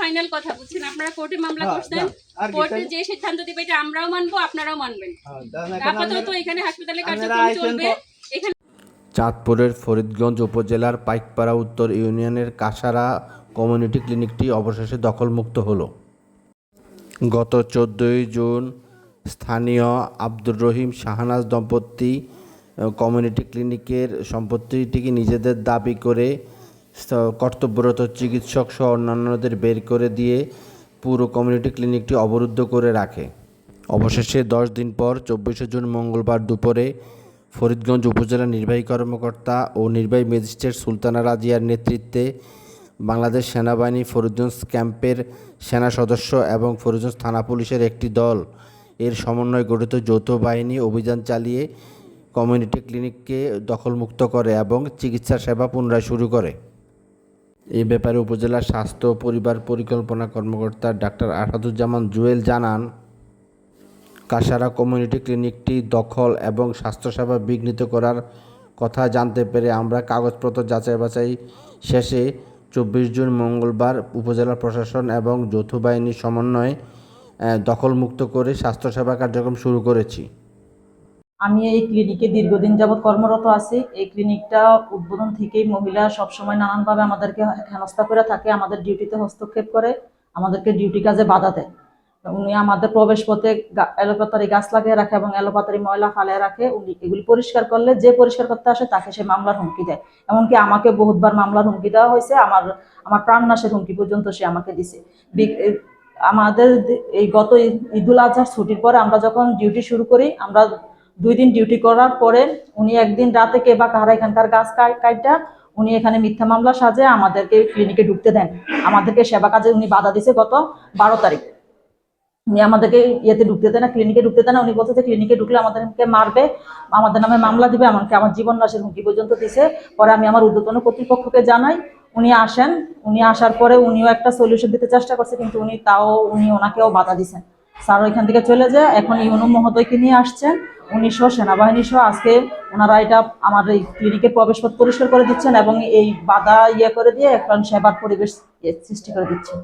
Final কথা বলছেন আপনারা কোর্টে মামলা হ্যাঁ, করছেন না, আর কি কোর্টে যে সিদ্ধান্ত দিবে এটা আমরাও মানবো আপনারাও মানবেন। হ্যাঁ, আপাতত এখানে হাসপাতালে কার্যক্রম চলবে। এখানে চাঁদপুরের ফরিদগঞ্জ উপজেলার পাইকপাড়া উত্তর ইউনিয়নের কাসারা কমিউনিটি ক্লিনিকটি অবশেষে দখলমুক্ত হলো। গত চোদ্দোই জুন স্থানীয় আব্দুর রহিম শাহনাজ দম্পতি কমিউনিটি ক্লিনিকের সম্পত্তিটিকে নিজেদের দাবি করে কর্তব্যরত চিকিৎসক সহ অন্যান্যদের বের করে দিয়ে পুরো কমিউনিটি ক্লিনিকটি অবরুদ্ধ করে রাখে। অবশেষে দশ দিন পর চব্বিশে জুন মঙ্গলবার দুপুরে ফরিদগঞ্জ উপজেলা নির্বাহী কর্মকর্তা ও নির্বাহী ম্যাজিস্ট্রেট সুলতানা রাজিয়ার নেতৃত্বে বাংলাদেশ সেনাবাহিনী ফরিদগঞ্জ ক্যাম্পের সেনা সদস্য এবং ফরিদগঞ্জ থানা পুলিশের একটি দল এর সমন্বয়ে গঠিত যৌথ বাহিনী অভিযান চালিয়ে কমিউনিটি ক্লিনিককে দখলমুক্ত করে এবং চিকিৎসা সেবা পুনরায় শুরু করে। এই ব্যাপারে উপজেলা স্বাস্থ্য পরিবার পরিকল্পনা কর্মকর্তা ডাক্তার আসাদুজ্জামান জুয়েল জানান কাসারা কমিউনিটি ক্লিনিকটি দখল এবং স্বাস্থ্যসেবা বিঘ্নিত করার কথা জানতে পেরে আমরা কাগজপত্র যাচাই বাছাই শেষে চব্বিশ জুন মঙ্গলবার উপজেলা প্রশাসন এবং যৌথ বাহিনীর সমন্বয়ে দখলমুক্ত করে স্বাস্থ্যসেবা কার্যক্রম শুরু করেছি। আমি এই ক্লিনিকে দীর্ঘদিন যাবৎ কর্মরত আছি। এই ক্লিনিকটা উদ্বোধন থেকেই মহিলা সবসময় নানানভাবে আমাদেরকে হেনস্থা করে থাকে, আমাদের ডিউটিতে হস্তক্ষেপ করে, আমাদেরকে ডিউটি কাজে বাধা দেয়। উনি আমাদের প্রবেশ পথে গা- এলোপাতারি গাছ লাগিয়ে রাখে এবং এলোপাতারি ময়লা ফালিয়ে রাখে। উনি এগুলি পরিষ্কার করলে যে পরিষ্কার করতে আসে তাকে সে মামলার হুমকি দেয়। এমনকি আমাকে বহুতবার মামলার হুমকি দেওয়া হয়েছে, আমার আমার প্রাণনাশের হুমকি পর্যন্ত সে আমাকে দিছে। আমাদের এই গত ঈদ- ঈদুল আজহার ছুটির পরে আমরা যখন ডিউটি শুরু করি, আমরা দুই দিন ডিউটি করার পরে উনি একদিন রাতে কে বা কারা এখানকার গাছ কাইটা, উনি এখানে মিথ্যা মামলা সাজে আমাদেরকে ক্লিনিকে ঢুকতে দেন। আমাদেরকে সেবা কাজে উনি বাধা দিছে গত বারো তারিখ। উনি আমাদেরকে ইয়েতে ঢুকতে দেয় না ক্লিনিকে ঢুকতে দেয় উনি বলতে যে ক্লিনিকে ঢুকলে আমাদেরকে মারবে, আমাদের নামে মামলা দিবে, এমনকি আমার জীবন নাশের হুমকি পর্যন্ত দিছে। পরে আমি আমার ঊর্ধ্বতন কর্তৃপক্ষকে জানাই, উনি আসেন। উনি আসার পরে উনিও একটা সলিউশন দিতে চেষ্টা করছে, কিন্তু উনি তাও, উনি ওনাকেও বাধা দিছেন। স্যার ওইখান থেকে চলে যায়। এখন ইউনু মহোদয়কে নিয়ে আসছেন। উনিশশো সেনাবাহিনী সহ আজকে ওনারা এটা আমার এই ক্লিনিকের প্রবেশপথ পরিষ্কার করে দিচ্ছেন এবং এই বাধা ইয়ে করে দিয়ে এখন সেবার পরিবেশ সৃষ্টি করে দিচ্ছেন।